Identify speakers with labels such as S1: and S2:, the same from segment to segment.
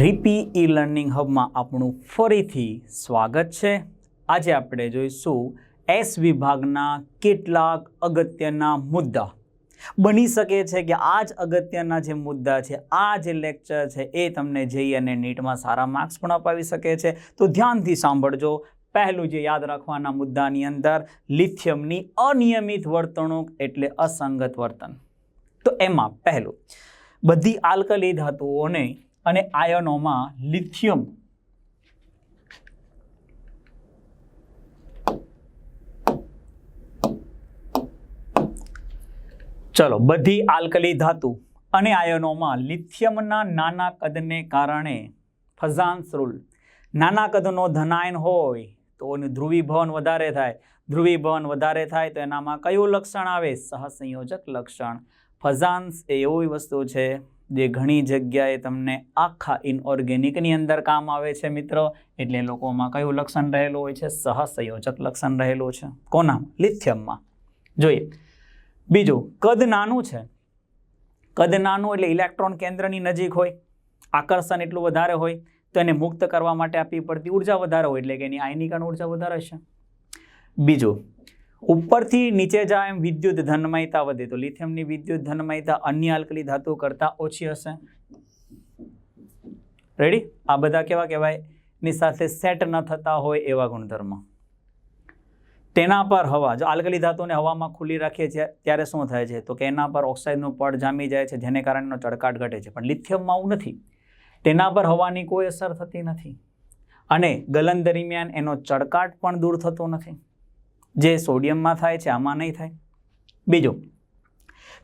S1: રીપી e learning હબમાં આપણું ફરીથી સ્વાગત છે. આજે આપણે જોઈશું એસ વિભાગના કેટલાક અગત્યના મુદ્દા. બની શકે છે કે આ જ અગત્યના જે મુદ્દા છે, આ જે લેક્ચર છે, એ તમને જઈ અને નીટમાં સારા માર્ક્સ પણ અપાવી શકે છે. તો ધ્યાનથી સાંભળજો. પહેલું જે યાદ રાખવાના મુદ્દાની અંદર, લિથિયમની અનિયમિત વર્તણૂક એટલે અસંગત વર્તન. તો એમાં પહેલું, બધી આલ્કલી ધાતુઓને અને આયનોમાં લિથિયમ. ચલો, બધી આલ્કલી ધાતુ અને આયનોમાં લિથિયમના નાના કદને કારણે ફઝાન્સ રૂલ. નાના કદનો ધનાયન હોય તો એનું ધ્રુવીભવન વધારે થાય. ધ્રુવીભવન વધારે થાય તો એનામાં કયું લક્ષણ આવે? સહસંયોજક લક્ષણ. ફઝાન્સ એ એવી વસ્તુ છે જે ઘણી જગ્યાએ તમને આખા ઇનઓર્ગેનિકની અંદર કામ આવે છે મિત્રો. એટલે લોકોમાં કયું લક્ષણ રહેલું હોય છે? સહસંયોજક લક્ષણ રહેલું છે. કોના? લિથિયમમાં. જોઈએ. બીજું, કદ નાનું છે. કદ નાનું એટલે ઇલેક્ટ્રોન કેન્દ્રની નજીક હોય. આકર્ષણ એટલું વધારે હોય. તો એને મુક્ત કરવા માટે આપવી પડતી ઊર્જા વધારે હોય. એટલે કે એની આયનીકરણ ઊર્જા વધારે છે બીજું ઉપરથી નીચે જાય એમ વિદ્યુત ધનમયતા વધે, તો લિથિયમની વિદ્યુત ધનમયતા અન્ય આલ્કલી ધાતુ કરતાં ઓછી હશે. રેડી આ બધા કેવા કહેવાય? ની સાથે સેટ ન થતા હોય એવા ગુણધર્મ. તેના પર હવા, જો આલ્કલી ધાતુને હવામાં ખુલ્લી રાખીએ છીએ, ત્યારે શું થાય છે? તો કે એના પર ઓક્સાઇડનું પડ જામી જાય છે, જેને કારણે ચડકાટ ઘટે છે. પણ લિથિયમમાં આવું નથી. તેના પર હવાની કોઈ અસર થતી નથી. અને ગલન દરમિયાન એનો ચડકાટ પણ દૂર થતો નથી. જે સોડિયમમાં થાય છે, આમાં નહીં થાય. બીજો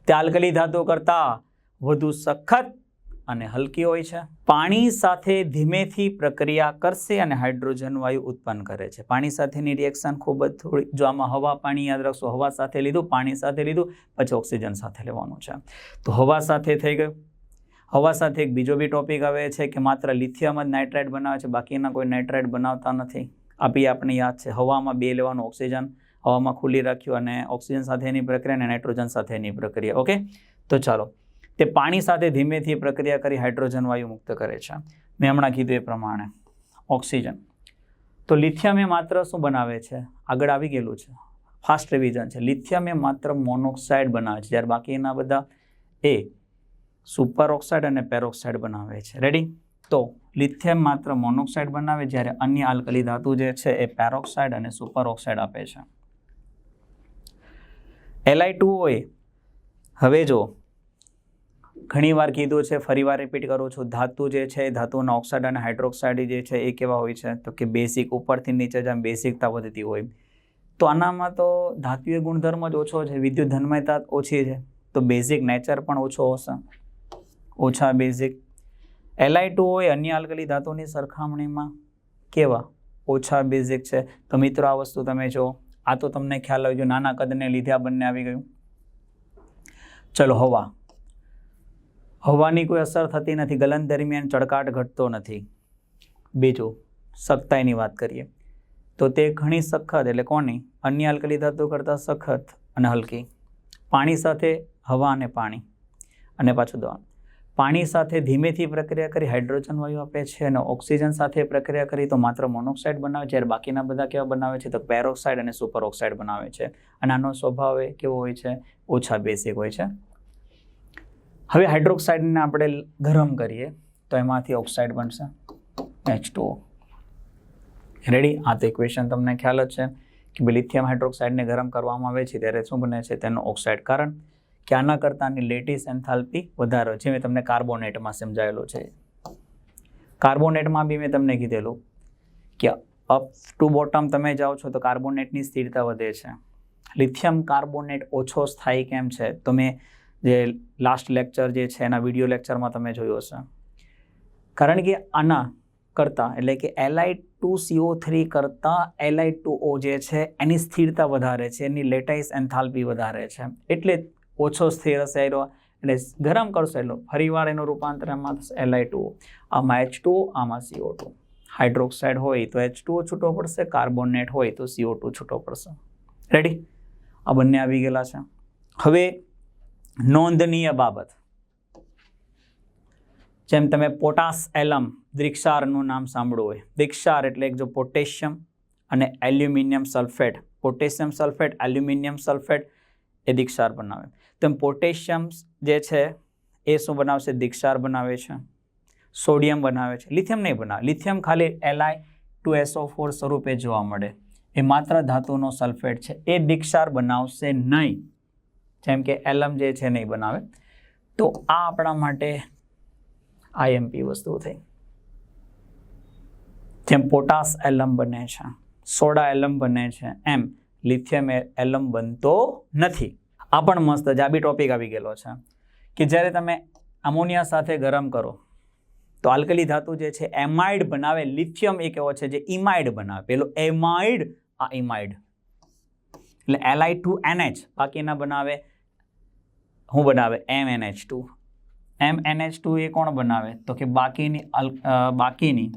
S1: તે આલ્કલી ધાતુ કરતાં વધુ સખત અને હલકી હોય છે. પાણી સાથે ધીમેથી પ્રક્રિયા કરશે અને હાઇડ્રોજન વાયુ ઉત્પન્ન કરે છે. પાણી સાથેની રિએક્શન ખૂબ જ થોડી, જો આમાં હવા પાણી યાદ રાખશો, હવા સાથે લીધું, પાણી સાથે લીધું, પછી ઓક્સિજન સાથે લેવાનું છે. તો હવા સાથે થઈ ગયું. હવા સાથે એક બીજો બી ટોપિક આવે છે કે માત્ર લિથિયમ જ નાઇટ્રાઇટ બનાવે છે, બાકીના કોઈ નાઇટ્રાઇટ બનાવતા નથી. આ બી આપણે યાદ છે. હવામાં બે લેવાનું ઓક્સિજન, હવામાં ખુલ્લી રાખ્યું અને ઓક્સિજન સાથેની પ્રક્રિયા અને નાઇટ્રોજન સાથેની પ્રક્રિયા. ઓકે? તો ચાલો. તે પાણી સાથે ધીમેથી પ્રક્રિયા કરી હાઇડ્રોજન વાયુ મુક્ત કરે છે. મેં હમણાં કીધું એ પ્રમાણે. ઓક્સિજન. તો લિથિયમ એ માત્ર શું બનાવે છે? આગળ આવી ગયેલું છે. ફાસ્ટ રિવિઝન છે. લિથિયમ એ માત્ર મોનોક્સાઇડ બનાવે છે. જ્યારે બાકીના બધા એ સુપર ઓક્સાઇડ અને પેરોક્સાઇડ બનાવે છે. રેડી તો લિથિયમ માત્ર મોનોક્સાઇડ બનાવે જ્યારે અન્ય આલ્કલી ધાતુ જે છે એ પેરોક્સાઇડ અને સુપર ઓક્સાઇડ આપે છે. એલઆઈ ટુ હોય હવે જો ઘણીવાર કીધું છે, ફરીવાર રિપીટ કરું છું, ધાતુ જે છે ધાતુના ઓક્સાઇડ અને હાઇડ્રોક્સાઇડ જે છે એ કેવા હોય છે? તો કે બેસિક ઉપરથી નીચે જેમ બેસિકતા વધતી હોય તો આનામાં તો ધાતુય ગુણધર્મ જ ઓછો છે, વિદ્યુત ધન્મયતા ઓછી છે. તો બેઝિક નેચર પણ ઓછો હશે. ઓછા બેઝિક એલઆઈ ટુ હોય અન્ય આલ્કલી ધાતુની સરખામણીમાં કેવા? ઓછા બેઝિક છે. તો મિત્રો, આ વસ્તુ તમે જો આ તો તમને ખ્યાલ આવી ગયો, નાના કદને લીધે આ બંને આવી ગયું. ચલો, હવા. હવાની કોઈ અસર થતી નથી. ગલન દરમિયાન ચડકાટ ઘટતો નથી. બીજું, સખ્તાઈની વાત કરીએ. તો તે ઘણી સખત એટલે કોની? અન્ય આલ્કલી ધાતુ કરતાં સખત અને હલકી. પાણી સાથે હવા અને પાણી. અને પાછું દવા પાણી સાથે ધીમેથી પ્રક્રિયા કરી હાઇડ્રોજન વાયુ આપે છે અને ઓક્સિજન સાથે પ્રક્રિયા કરી તો માત્ર મોનોક્સાઇડ બનાવે જ્યારે બાકીના બધા કેવા બનાવે છે? તો પેરોક્સાઇડ અને સુપર ઓક્સાઇડ બનાવે છે. અને આનો સ્વભાવ કેવો હોય છે? ઓછા બેસિક હોય છે. હવે હાઇડ્રોક્સાઇડને આપણે ગરમ કરીએ તો એમાંથી ઓક્સાઇડ બનશે. એચ ટુ રેડી આ તો ઇક્વેશન તમને ખ્યાલ જ છે કે લિથિયમ હાઇડ્રોક્સાઇડને ગરમ કરવામાં આવે છે. ત્યારે શું બને છે? તેનો ઓક્સાઇડ કારણ. કે આના કરતાંની લેટીસ એન્થાલ્પી વધારે છે મેં તમને કાર્બોનેટમાં સમજાયેલો છે. કાર્બોનેટમાં બી મેં તમને કીધેલું કે અપ ટુ બોટમ તમે જાઓ છો તો કાર્બોનેટની સ્થિરતા વધે છે. લિથિયમ કાર્બોનેટ ઓછો સ્થાયી કેમ છે? તો મેં જે લાસ્ટ લેક્ચર જે છે એના વીડિયો લેક્ચરમાં તમે જોયું હશે. કારણ કે આના કરતાં, એટલે કે એલઆઈ ટુ સીઓ થ્રી કરતાં એલઆઈ ટુ ઓ જે છે, એની સ્થિરતા વધારે છે, એની લેટાઇસ એન્થાલ્પી વધારે છે. એટલે ઓછો સ્થિર હશે એનો એટલે ગરમ કરશો એટલે ફરીવાર એનું રૂપાંતર એમાં થશે એલઆઈ ટુ આમાં એચ ટુ આમાં સીઓ ટુ હાઇડ્રોક્સાઇડ હોય તો એચ ટુઓ છૂટો પડશે, કાર્બોનેટ હોય તો સીઓ ટુ છૂટો પડશે. રેડી આ બંને આવી ગયેલા છે. હવે નોંધનીય બાબત. જેમ તમે પોટાસ એલમ દ્રિક્ષારનું નામ સાંભળ્યું હોય, દ્રિક્ષાર એટલે એક જો પોટેશિયમ અને aluminium sulphate. Potassium sulphate, aluminium sulphate એ દિક્ષાર બનાવે. તેમ પોટેશિયમ જે છે, એ શું બનાવશે દીક્ષાર બનાવે છે. સોડિયમ બનાવે છે. લિથિયમ નહીં બનાવે. લિથિયમ ખાલી એલઆઈ ટુ એસઓ ફોર સ્વરૂપે જોવા મળે. એ માત્ર ધાતુનો સલ્ફેટ છે. એ દીક્ષાર બનાવશે નહીં. જેમ કે એલમ જે છે, નહીં બનાવે. તો આ આપણા માટે આઈએમપી વસ્તુ થઈ. જેમ પોટાસ એલમ બને છે. સોડા એલમ બને છે. એમ લિથિયમ એલમ બનતો નથી. આ પણ મસ્ત જાબી ટોપિક આવી ગયેલો છે કે જ્યારે તમે અમોનિયા સાથે ગરમ કરો, તો આલ્કલી ધાતુ જે છે એમાઇડ બનાવે લિથિયમ એક એવો છે, જે ઇમાઇડ બનાવે. પેલો એમાઇડ આ ઇમાઇડ એટલે એલઆઈ ટુ એનએચ બાકીના બનાવે શું બનાવે એમ એનએચ ટુ એમ એનએચ ટુ એ કોણ બનાવે? તો કે બાકીની બાકીની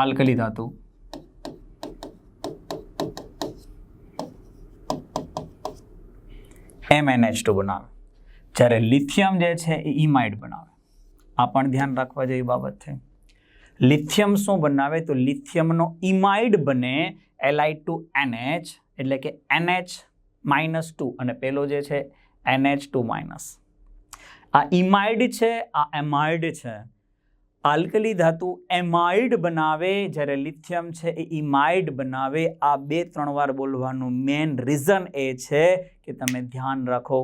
S1: આલ્કલી ધાતુ. એમ એનએચ ટુ બનાવે. જ્યારે લિથિયમ જે છે એ ઇમાઇડ બનાવે. આ પણ ધ્યાન રાખવા જેવી બાબત છે. લિથિયમ શું બનાવે? તો લિથિયમનો ઇમાઇડ બને એલઆઈ ટુ એનએચ એટલે કે એનએચ માઇનસ ટુ અને પેલો જે છે એનએચ ટુ માઇનસ આ ઇમાઇડ છે, આ એમાઇડ છે આલ્કલી ધાતુ એમાઇડ બનાવે, જ્યારે લિથિયમ છે એ ઇમાઇડ બનાવે. આ બે ત્રણ વાર બોલવાનું મેન રીઝન એ છે કે તમે ધ્યાન રાખો.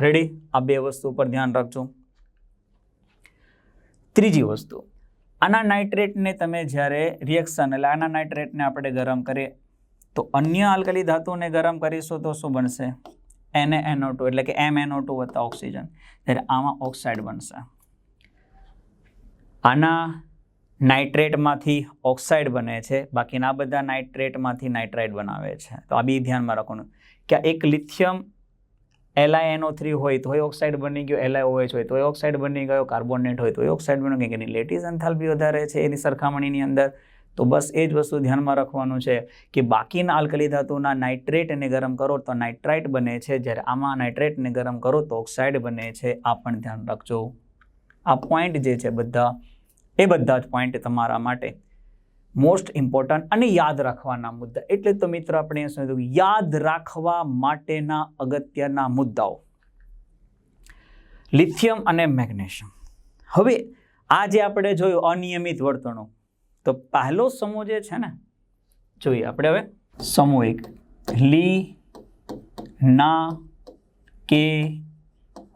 S1: રેડી આ બે વસ્તુ પર ધ્યાન રાખજો. ત્રીજી વસ્તુ. આના નાઇટ્રેટને તમે જ્યારે રિએક્શન એટલે આના નાઇટ્રેટને આપણે ગરમ કરીએ, તો અન્ય આલ્કલી ધાતુને ગરમ કરીશું તો શું બનશે? એને એનઓ એટલે કે એમ એનઓ ટુ ઓક્સિજન. જ્યારે આમાં ઓક્સાઇડ બનશે. આના નાઇટ્રેટમાંથી ઓક્સાઇડ બને છે. બાકીના બધા નાઇટ્રેટમાંથી નાઇટ્રાઇટ બનાવે છે. તો આ બી ધ્યાનમાં રાખવાનું. કે એક લિથિયમ એલઆઈએનઓ થ્રી હોય તો ઓક્સાઇડ બની ગયો એલઆઈઓએચ હોય તો ઓક્સાઇડ બની ગયો, કાર્બોનેટ હોય તો ઓક્સાઇડ બની ગયો કે એની લેટિસ એન્થાલ્પી વધારે છે એની સરખામણીની અંદર. તો બસ એ જ વસ્તુ ધ્યાનમાં રાખવાનું છે કે બાકીના આલ્કલી ધાતુના નાઇટ્રેટને ગરમ કરો તો નાઇટ્રાઇટ બને છે. જ્યારે આમાં નાઇટ્રેટને ગરમ કરો તો ઓક્સાઇડ બને છે. આ પણ ધ્યાન રાખજો. આ પોઈન્ટ જે છે બધા એ બધા જ પોઈન્ટ તમારા માટે મોસ્ટ ઇમ્પોર્ટન્ટ અને યાદ રાખવાના મુદ્દા. એટલે તો મિત્રો આપણે એ સમજ્યું યાદ રાખવા માટેના અગત્યના મુદ્દાઓ. લિથિયમ અને મેગ્નેશિયમ. હવે આ જે આપણે જોયું અનિયમિત વર્તણૂક. તો પહેલો સમૂહ જે છે ને, જોઈએ આપણે હવે. સમૂહ એક. લી, ના, કે,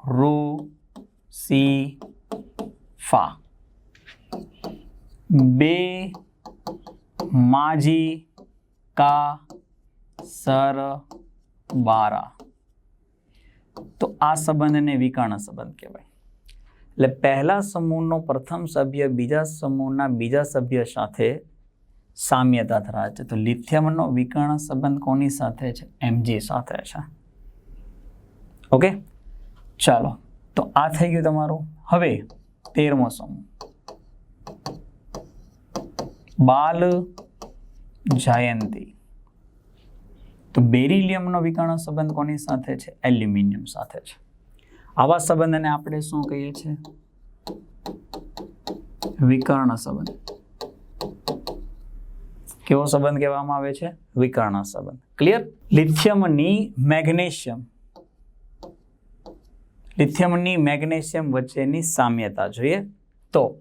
S1: રો, સી, ફા. બે માજી કા સર બારા તો આ સંબંધને વિકર્ણ સંબંધ કહેવાય એટલે પહેલા સમૂહનો પ્રથમ સભ્ય બીજા સમૂહના બીજા સભ્ય સાથે સામ્યતા ધરાવે છે તો લિથિયમનો વિકર્ણ સંબંધ કોની સાથે છે એમજી સાથે છે ઓકે ચાલો તો આ થઈ ગયું તમારું। હવે તેરમો સમૂહ. બાલ જાયંતી. તો બેરિલિયમનો વિકર્ણ સંબંધ કોની સાથે છે? એલ્યુમિનિયમ સાથે છે. આવા સંબંધને આપણે શું કહીએ છીએ? વિકર્ણ સંબંધ. કેવો સંબંધ કહેવામાં આવે છે? વિકર્ણ સંબંધ. ક્લિયર લિથિયમની મેગ્નેશિયમ. લિથિયમની મેગ્નેશિયમ વચ્ચેની સામ્યતા જોઈએ તો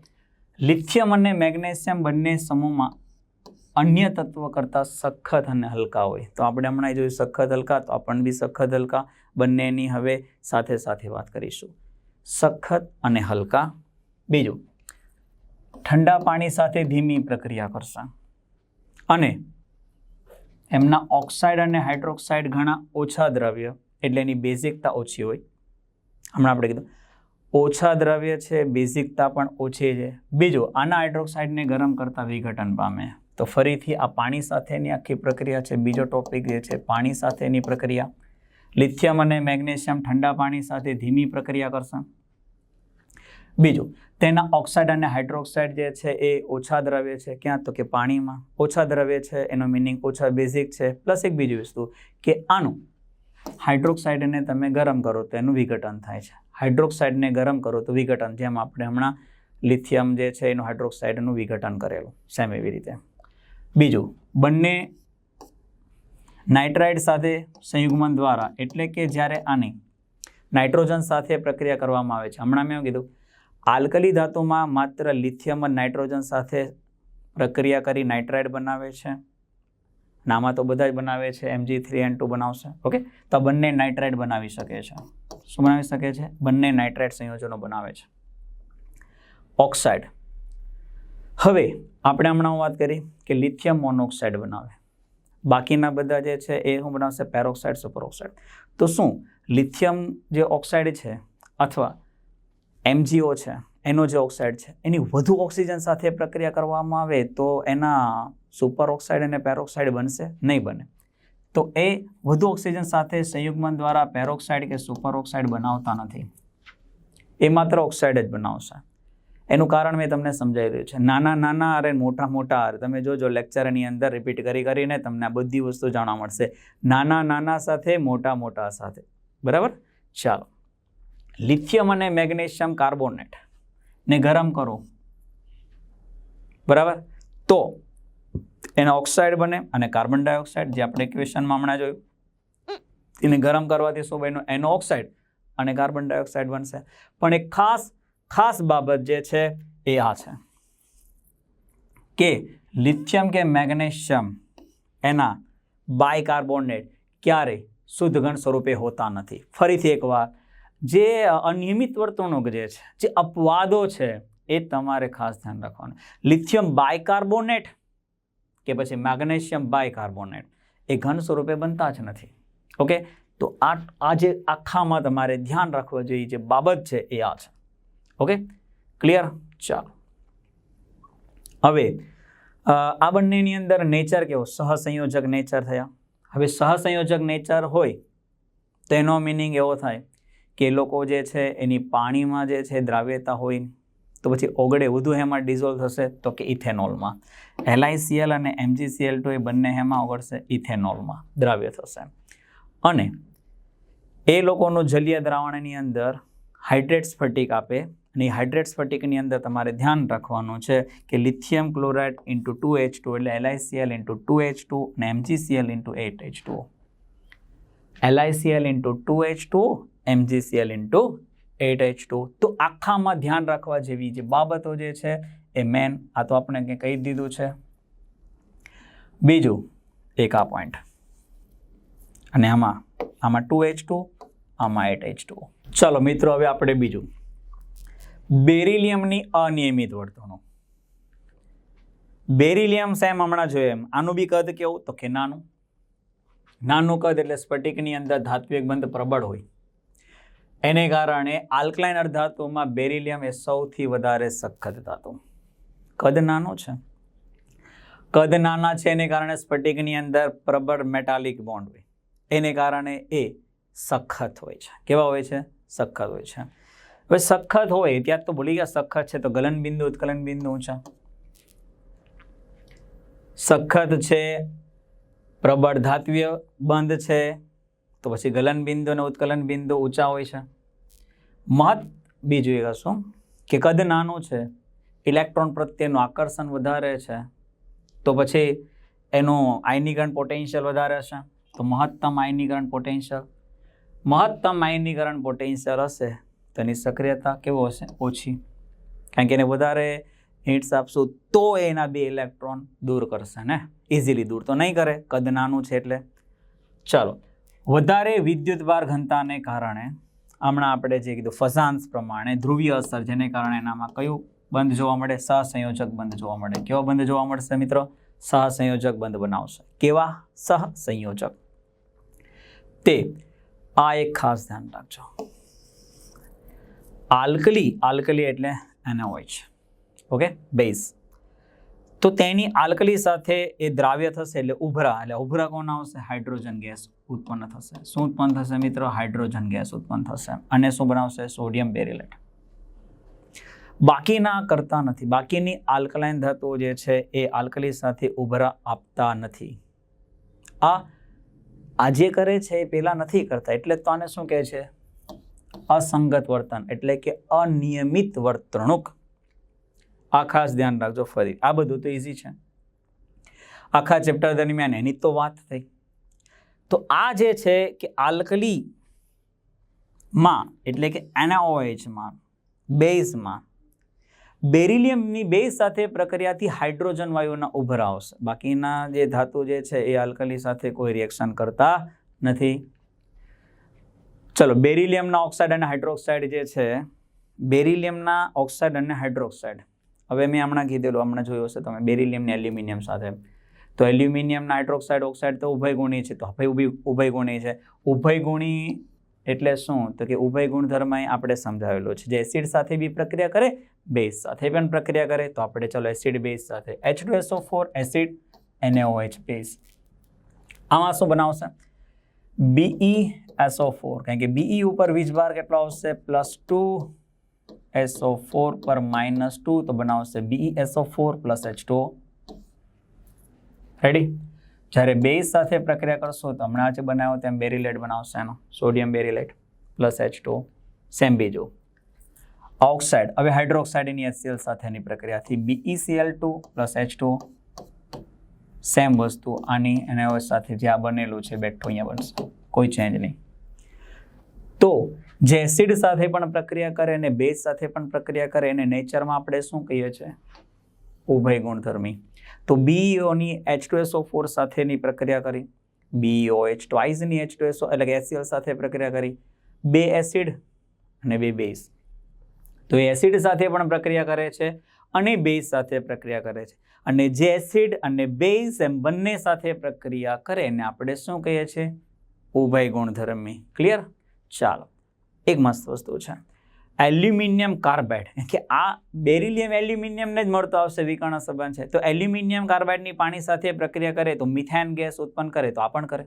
S1: લિથિયમ અને મેગ્નેશિયમ બંને સમૂહમાં અન્ય તત્વ કરતાં સખત અને હલકા હોય. તો આપણે હમણાં જોયું સખત હલકા, તો આપણને બી સખત હલકા. બંનેની હવે સાથે સાથે વાત કરીશું. સખત અને હલકા. બીજું, ઠંડા પાણી સાથે ધીમી પ્રક્રિયા કરશે. અને એમના ઓક્સાઇડ અને હાઇડ્રોક્સાઇડ ઘણા ઓછા દ્રવ્ય, એટલે એની બેઝિકતા ઓછી હોય. હમણાં આપણે કીધું ઓછા દ્રવ્ય છે, બેઝિકતા પણ ઓછી છે. બીજું, આના હાઇડ્રોક્સાઇડને ગરમ કરતાં વિઘટન પામે. તો ફરીથી આ પાણી સાથેની આખી પ્રક્રિયા છે. બીજો ટોપિક જે છે, પાણી સાથેની પ્રક્રિયા. લિથિયમ અને મેગ્નેશિયમ ઠંડા પાણી સાથે ધીમી પ્રક્રિયા કરશે. બીજું, તેના ઓક્સાઇડ અને હાઇડ્રોક્સાઇડ જે છે, એ ઓછા દ્રવ્ય છે. ક્યાં? તો કે પાણીમાં. ઓછા દ્રવ્ય છે, એનો મિનિંગ ઓછા બેઝિક છે. પ્લસ એક બીજી વસ્તુ કે આનું હાઇડ્રોક્સાઇડને તમે ગરમ કરો, તો એનું વિઘટન થાય છે. હાઇડ્રોક્સાઇડને ગરમ કરો તો વિઘટન, જેમ આપણે હમણાં લિથિયમ જે છે એનું હાઇડ્રોક્સાઇડનું વિઘટન કરેલું, સેમ એવી રીતે. બીજું, બંને નાઇટ્રાઇડ સાથે સંયુગમન દ્વારા, એટલે કે જ્યારે આની નાઇટ્રોજન સાથે પ્રક્રિયા કરવામાં આવે છે. હમણાં મેં કીધું, આલ્કલી ધાતુમાં માત્ર લિથિયમ નાઇટ્રોજન સાથે પ્રક્રિયા કરી નાઇટ્રાઇડ બનાવે છે. નામાં તો બધા જ બનાવે છે એમજી થ્રી એન ટુ બનાવશે ઓકે તો બંને નાઇટ્રાઇડ બનાવી શકે છે. શું બનાવી શકે છે? બંને નાઇટ્રાઇડ સંયોજનો બનાવે છે. ઓક્સાઇડ હવે આપણે હમણાં વાત કરી કે લિથિયમ મોનોક્સાઇડ બનાવે. બાકીના બધા જે છે એ શું બનાવશે? પેરોક્સાઇડ સુપરોક્સાઇડ તો શું? લિથિયમ જે ઓક્સાઇડ છે અથવા એમજીઓ છે, એનો જે ઓક્સાઇડ છે, એની વધુ ઓક્સિજન સાથે પ્રક્રિયા કરવામાં આવે તો એના સુપર ઓક્સાઇડ અને પેરોક્સાઇડ બનશે? નહીં બને. તો એ વધુ ઓક્સિજન સાથે સંયુગ્મન દ્વારા પેરોક્સાઇડ કે સુપર ઓક્સાઇડ બનાવતા નથી. એ માત્ર ઓક્સાઇડ જ બનાવશે. એનું કારણ મેં તમને સમજાવી રહ્યું છે. નાના નાના અરે મોટા મોટા આર તમે જોજો લેક્ચરની અંદર રિપીટ કરી, કરીને તમને આ બધી વસ્તુ જાણવા મળશે. નાના નાના સાથે, મોટા મોટા સાથે. બરાબર? ચાલો. લિથિયમ અને મેગ્નેશિયમ કાર્બોનેટ ને ગરમ કરો. બરાબર? તો એના ઓક્સાઇડ બને અને કાર્બન ડાયોક્સાઇડ જે આપણે ઇક્વેશનમાં હમણાં જોયું, એને ગરમ કરવાથી શું બન્યું? એનો ઓક્સાઇડ અને કાર્બન ડાયોક્સાઇડ બનશે. પણ એક ખાસ ખાસ બાબત જે છે એ આ છે કે લિથિયમ કે મેગ્નેશિયમ એના બાયકાર્બોનેટ ક્યારે શુદ્ધ ઘન સ્વરૂપે હોતા નથી. ફરીથી એકવાર, જે અનિયમિત વર્તણૂક જે છે, જે અપવાદો છે, એ તમારે ખાસ ધ્યાન રાખવાનું. લિથિયમ બાયકાર્બોનેટ કે પછી મેગ્નેશિયમ બાયકાર્બોનેટ. એ ઘન સ્વરૂપે બનતા જ નથી. ઓકે? તો આ આ જે આખામાં તમારે ધ્યાન રાખવું જોઈએ જે બાબત છે એ આ છે. ઓકે? ક્લિયર? ચાલો. હવે આ બંનેની અંદર નેચર કેવો? સહસંયોજક નેચર થયા. હવે સહસંયોજક નેચર હોય, તો એનો મિનિંગ એવો થાય કે લોકો જે છે, એની પાણીમાં જે છે, દ્રાવ્યતા હોય તો પછી ઓગળે વધુ હેમાં ડિઝોલ્વ થશે તો કે ઇથેનોલમાં. એલઆઈસીએલ અને એમજીસીએલ ટુ એ બંને હેમાં ઓગળશે, ઇથેનોલમાં દ્રાવ્ય થશે. અને એ લોકોનું જલીય દ્રાવણની અંદર હાઇડ્રેટ સ્ફટિક આપે અને એ હાઇડ્રેટ સ્ફટિકની અંદર તમારે ધ્યાન રાખવાનું છે કે lithium chloride into two H two એટલે LICL into two H two અને MGCL into eight H two. LICL into two H two MGCL into eight H two. તો આખામાં ધ્યાન રાખવા જેવી જે બાબતો જે છે એ મેન આ તો આપણે કંઈ કહી દીધું છે. બીજું, એક આ પોઈન્ટ અને આમાં આમાં ટુ એચ ટુ, આમાં એટ એચ ટુ. ચાલો મિત્રો, હવે આપણે બીજું. બેરિલિયમની અનિયમિત વર્તણૂક. બેરિલિયમ સેમ હમણાં જોઈએ એમ, આનું બી કદ કેવું? તો કે નાનું. નાનું કદ એટલે સ્ફટિકની અંદર ધાત્વિક બંધ પ્રબળ હોય. એને કારણે આલ્કલાઇન અર્ધાતુમાં બેરિલિયમ એ સૌથી વધારે સખત ધાતુ. કદ નાનું છે? કદ નાના છે એને કારણે સ્ફટિકની અંદર પ્રબળ મેટાલિક બોન્ડ હોય. એને કારણે એ સખત હોય છે. કેવા હોય છે? સખત હોય છે. હવે સખત હોય ત્યાં તો ભૂલી ગયા, સખત છે તો ગલન બિંદુ, ઉત્કલન બિંદુ ઊંચા. સખત છે, પ્રબળ ધાત્વીય બંધ છે તો પછી ગલન બિંદુ અને ઉત્કલન બિંદુ ઊંચા હોય છે. મહત બીજું એ કશું કે કદ નાનું છે, ઇલેક્ટ્રોન પ્રત્યેનું આકર્ષણ વધારે છે, તો પછી એનું આયનીકરણ પોટેન્શિયલ વધારે હશે તો મહત્તમ આયનીકરણ પોટેન્શિયલ. મહત્તમ આયનીકરણ પોટેન્શિયલ હશે, તો એની સક્રિયતા કેવો હશે? ઓછી. કારણ કે એને વધારે હિટ્સ આપશું, તો એના બે ઇલેક્ટ્રોન દૂર કરશે ને? ઇઝીલી દૂર તો નહીં કરે, કદ નાનું છે એટલે. ચાલો વધારે વિદ્યુતભાર ઘનતાને કારણે હમણાં આપણે જે કીધું ફઝાન્સ પ્રમાણે ધ્રુવીય અસર, જેને કારણે એનામાં કયું બંધ જોવા મળે? સહસંયોજક બંધ જોવા મળે. કેવા બંધ જોવા મળશે મિત્રો? સહસંયોજક બંધ બનાવશે. કેવા? સહસંયોજક. તે આ એક ખાસ ધ્યાન રાખજો. આલ્કલી આલ્કલી એટલે એના હોય છે. ઓકે? બેઝ. તો તેની આલ્કલી સાથે એ દ્રાવ્ય થશે એટલે ઉભરા. એટલે ઉભરા કોણ આવશે? હાઇડ્રોજન ગેસ ઉત્પન્ન થશે. શું ઉત્પન્ન થશે મિત્રો? હાઇડ્રોજન ગેસ ઉત્પન્ન થશે. અને શું બનાવશે? Sodium beryllate. બાકીના કરતા નથી. બાકીની આલ્કલાઇન ધાતુઓ જે છે એ આલ્કલી સાથે ઉભરા આપતા નથી. આ આ જે કરે છે એ પહેલાં નથી કરતા. એટલે તો આને શું કહે છે? અસંગત વર્તન. એટલે કે અનિયમિત વર્તણૂક. આ ખાસ ધ્યાન રાખજો ફરી. આ બધું તો ઇઝી છે. આખા ચેપ્ટર દરમિયાન એની તો વાત થઈ. તો આ જે છે કે આલ્કલીમાં, એટલે કે એનાઓએચમાં, બેઝમાં, બેરિલિયમની બેઝ સાથે પ્રક્રિયાથી હાઇડ્રોજન વાયુના ઉભરા આવશે. બાકીના જે ધાતુ જે છે એ આલ્કલી સાથે કોઈ રિએક્શન કરતા નથી. ચલો, બેરિલિયમના ઓક્સાઇડ અને હાઇડ્રોક્સાઇડ જે છે, બેરિલિયમના ઓક્સાઇડ અને હાઇડ્રોક્સાઇડ. હવે મેં હમણાં કીધેલું, હમણાં જોયું હશે તમે, બેરિલિયમ ને એલ્યુમિનિયમ સાથે. તો એલ્યુમિનિયમ નાઇટ્રોક્સાઇડ ઓક્સાઇડ તો ઉભયગુણી છે, તો હવે ઊભી ઉભયગુણી છે. ઉભયગુણી એટલે શું? તો કે ઉભય ગુણધર્મ આપણે સમજાવેલું છે. જે એસિડ સાથે બી પ્રક્રિયા કરે, બેઝ સાથે પણ પ્રક્રિયા કરે, તો આપણે ચલો એસિડ બેઝ સાથે. H two SO four acid NAOH base. આમાં શું બનાવશે? બીઈ એસઓ ફોર કારણ કે બીઈ ઉપર વીજભાર કેટલો આવશે? પ્લસ ટુ એસઓ ફોર પર માઇનસ ટુ તો બનાવશે BE SO four plus H two ready જ્યારે બેઝ સાથે પ્રક્રિયા કરશો, તો હમણાં જે બનાવ્યો તેમ બેરીલેટ બનાવશે એનો. Sodium beryllate plus H two same બીજો. ઓક્સાઇડ હવે હાઇડ્રોક્સાઇડની એચસીએલ સાથેની પ્રક્રિયાથી BECL two plus H two same વસ્તુ. આની એના સાથે જે આ બનેલું છે બેઠું અહીંયા બનશે. કોઈ ચેન્જ નહીં. તો જે એસિડ સાથે પણ પ્રક્રિયા કરે અને બેઝ સાથે પણ પ્રક્રિયા કરે, એને નેચરમાં આપણે શું કહીએ છીએ? ઉભય ગુણધર્મી. તો બીઓની એચ ટુ એસઓ ફોર સાથેની પ્રક્રિયા કરી. બીઓ એચ ટ્વાઇઝની એચ ટુ એસઓ એટલે કે એસસીએલ સાથે પ્રક્રિયા કરી. બે એસિડ અને બે બેઝ. તો એ એસિડ સાથે પણ પ્રક્રિયા કરે છે અને બેઝ સાથે પ્રક્રિયા કરે છે. અને જે એસિડ અને બેઝ એમ બંને સાથે પ્રક્રિયા કરે, એને આપણે શું કહીએ છીએ? ઉભય ગુણધર્મી. ક્લિયર ચાલો. એક મસ્ત વસ્તુ છે. એલ્યુમિનિયમ કાર્બાઇડ કે આ બેરિલિયમ એલ્યુમિનિયમને જ મળતો આવશે વિકર્ણ સંબંધ છે. તો એલ્યુમિનિયમ કાર્બાઇડની પાણી સાથે પ્રક્રિયા કરે તો મિથેન ગેસ ઉત્પન્ન કરે તો આ પણ કરે.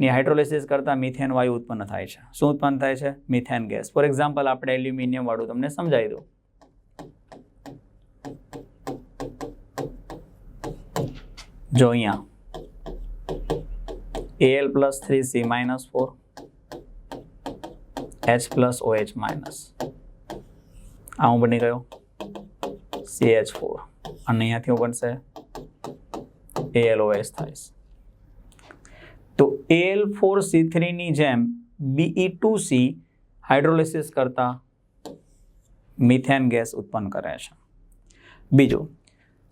S1: ની હાઇડ્રોલિસિસ કરતાં મિથેન વાયુ ઉત્પન્ન થાય છે. શું ઉત્પન્ન થાય છે? મિથેન ગેસ ફોર એક્ઝામ્પલ આપણે એલ્યુમિનિયમ વાળું તમને સમજાવી દઉં. જો અહીંયા L plus three C minus four H plus O H minus આ હું બની ગયો સી એચ ફોર અને અહીંયાથી હું બનશે એલ ઓ એચ થાય તો એલ ફોર સી થ્રીની જેમ બીઈ ટુ સી હાઇડ્રોલિસિસ કરતા મિથેન ગેસ ઉત્પન્ન કરે છે. બીજું,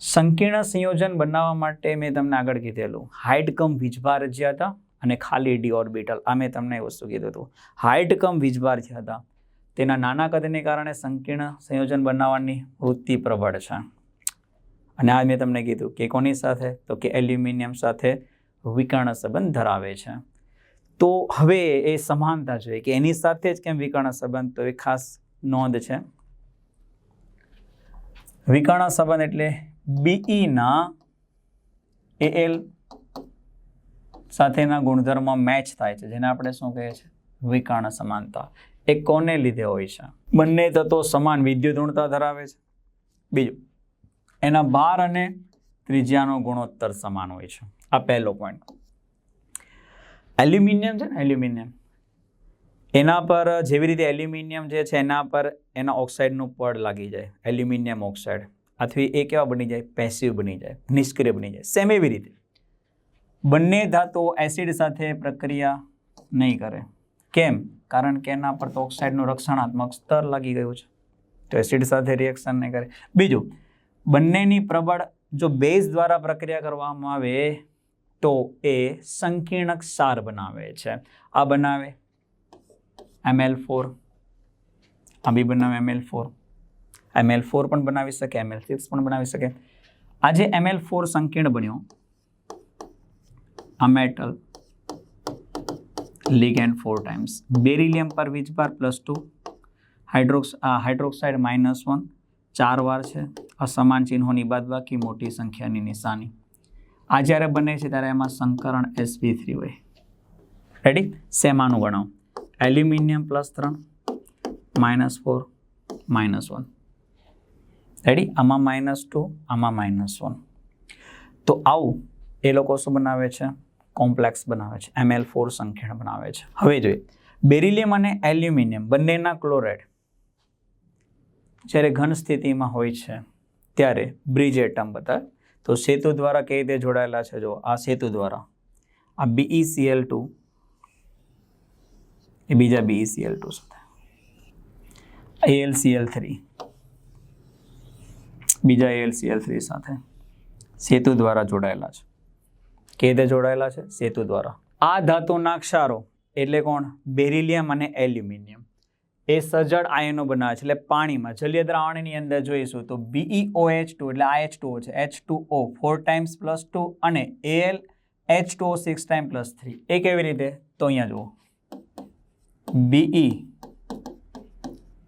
S1: સંકીર્ણ સંયોજન બનાવવા માટે મેં તમને આગળ કીધેલું. હાઇડકમ વીજભાર રજ્યા હતા. અને ખાલી ડી ઓર્બિટલ. આ મેં તમને એ વસ્તુ કીધું હતું. હાઇટ કમ જે હતા, તેના નાના કદને કારણે સંકીર્ણ સંયોજન બનાવવાની વૃત્તિ પ્રબળ છે. અને આ મેં તમને કીધું કે કોની સાથે? તો કે એલ્યુમિનિયમ સાથે વિકર્ણ સંબંધ ધરાવે છે. તો હવે એ સમાનતા જોઈએ કે એની સાથે જ કેમ વિકર્ણ સંબંધ? તો એ ખાસ નોંધ છે. વિકર્ણ સંબંધ એટલે બીઈના એલ સાથેના ગુણધર્મ મેચ થાય છે, જેને આપણે શું કહીએ છીએ? વિકર્ણ સમાનતા. એ કોને લીધે હોય છે? બંને તત્વો સમાન વિદ્યુત ઋણતા ધરાવે છે. બીજું, એના ભાર અને ત્રિજ્યાનો ગુણોત્તર સમાન હોય છે. આ પહેલો પોઈન્ટ એલ્યુમિનિયમ છે ને, એલ્યુમિનિયમ. એના પર જેવી રીતે એલ્યુમિનિયમ જે છે, એના પર એના ઓક્સાઇડનું પડ લાગી જાય. Aluminium oxide. આથી એ કેવા બની જાય? પેસિવ બની જાય. નિષ્ક્રિય બની જાય. સેમ એવી રીતે. બંને ધાતુઓ એસિડ સાથે પ્રક્રિયા નહીં કરે. કેમ? કારણ કે એના પર તો ઓક્સાઇડનું રક્ષણાત્મક સ્તર લાગી ગયું છે. તો એસિડ સાથે રિએક્શન નહીં કરે. બીજું, બંનેની પ્રબળ જો બેઝ દ્વારા પ્રક્રિયા કરવામાં આવે તો એ સંકીર્ણ ક્ષાર બનાવે છે. આ બનાવે એમએલ ફોર આ બી બનાવે એમએલ ફોર એમએલ ફોર પણ બનાવી શકે એમએલ સિક્સ પણ બનાવી શકે. આજે એમએલ ફોર સંકીર્ણ બન્યો. આ metal ligand four times beryllium પર વીજભાર plus two hydrox hydroxide minus one ચાર વાર છે. અસમાન ચિહ્નોની બાદબાકી મોટી સંખ્યાની નિશાની. આ જ્યારે બને છે ત્યારે એમાં સંકરણ એસપી થ્રી હોય. રેડી સેમાનું ગણાવ એલ્યુમિનિયમ પ્લસ ત્રણ minus four minus one ready આમાં માઇનસ ટુ આમાં માઇનસ વન તો આવું એ લોકો શું બનાવે છે? કોમ્પ્લેક્સ બનાવે છે એમએલ ફોર સંકીર્ણ બનાવે છે. હવે જોઈએ, બેરિલિયમ અને એલ્યુમિનિયમ બંનેના ક્લોરાઇડ જ્યારે ઘન સ્થિતિમાં હોય છે, ત્યારે બ્રિજ એટમ બતાવે. તો સેતુ દ્વારા કઈ રીતે જોડાયેલા છે? જો આ સેતુ દ્વારા. આ બીઈસીએલ ટુ એ બીજા બીઈસીએલ ટુ સાથે. એએલસીએલ થ્રી બીજા એએલસીએલ થ્રી સાથે સેતુ દ્વારા જોડાયેલા છે. કે રીતે જોડાયેલા છે? સેતુ દ્વારા. આ ધાતુના ક્ષારો એટલે કોણ? બેરિલિયમ અને એલ્યુમિનિયમ. એ સજળ આયનો બનાવે છે. એટલે પાણીમાં, જલીય દ્રાવણની અંદર જોઈશું તો બીઈઓએચ ટુ એટલે આ એચ ટુ છે. H two O four times plus two અને L H two O six time plus three એ કેવી રીતે? તો અહીંયા જુઓ. BE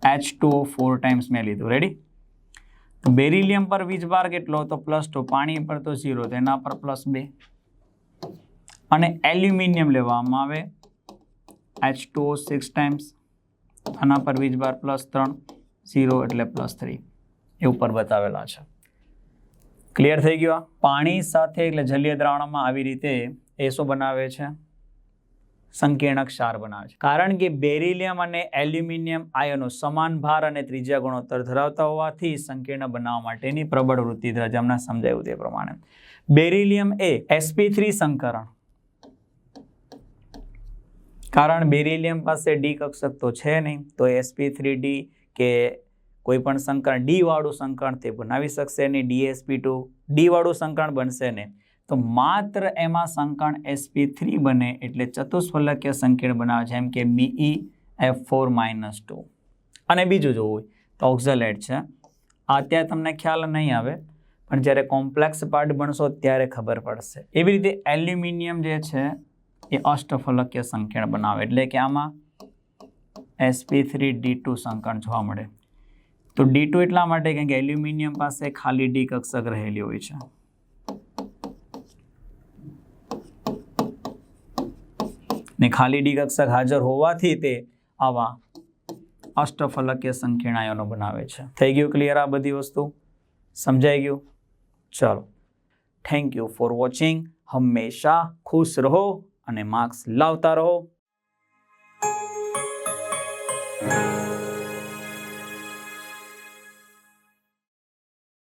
S1: H two O four times મેં લીધું. રેડી બેરિલિયમ પર વીજભાર કેટલો? તો પ્લસ ટુ પાણી પર તો ઝીરો તો એના પર પ્લસ બે. અને એલ્યુમિનિયમ લેવામાં આવે. એચ ટુ સિક્સ ટાઈમ્સ આના પર વીજભાર પ્લસ ત્રણ ઝીરો એટલે પ્લસ થ્રી એ ઉપર બતાવેલા છે. ક્લિયર થઈ ગયું પાણી સાથે એટલે જલીય દ્રાવણમાં આવી રીતે એસો બનાવે છે. સંકીર્ણ ક્ષાર બનાવે છે. કારણ કે બેરિલિયમ અને એલ્યુમિનિયમ આયનો સમાન ભાર અને ત્રીજા ગુણોત્તર ધરાવતા હોવાથી સંકીર્ણ બનાવવા માટેની પ્રબળ વૃત્તિ ધરાવે છે સમજાયું તે પ્રમાણે. બેરિલિયમ એ એસપી થ્રી સંકરણ કારણ બેરિલિયમ પાસે ડી કક્ષક તો છે નહીં, તો એસપી થ્રી ડી કે કોઈપણ સંકરણ ડીવાળું સંકરણ તે બનાવી શકશે નહીં ડીએસપી ટુ, ડી વાળું સંકરણ બનશે નહીં. તો માત્ર એમાં સંકરણ એસપી થ્રી બને એટલે ચતુષ્ફલકીય સંકીર્ણ બનાવે છે એમ કે BE, F four minus two. અને બીજું જોવું હોય તો ઓક્ઝલેટ છે. આ અત્યારે તમને ખ્યાલ નહીં આવે, પણ જ્યારે કોમ્પ્લેક્સ પાર્ટ બનશો ત્યારે ખબર પડશે. એવી રીતે એલ્યુમિનિયમ જે છે એ અષ્ટફલકીય સંકીર્ણ બનાવે. એટલે કે આમાં એસપી થ્રી ડી ટુ સંકરણ જોવા મળે. તો ડી ટુ એટલા માટે કેમ કે એલ્યુમિનિયમ પાસે ખાલી ડી કક્ષક રહેલી હોય છે. ને ખાલી ડી કક્ષક હાજર હોવાથી તે આવા અષ્ટફલકીય સંકીર્ણ આયનો બનાવે છે. થઈ ગયું ક્લિયર આ બધી વસ્તુ? સમજાઈ ગયું? ચાલો. થેન્ક યુ ફોર વોચિંગ હંમેશા ખુશ રહો. અને માર્ક્સ લાવતા રહો.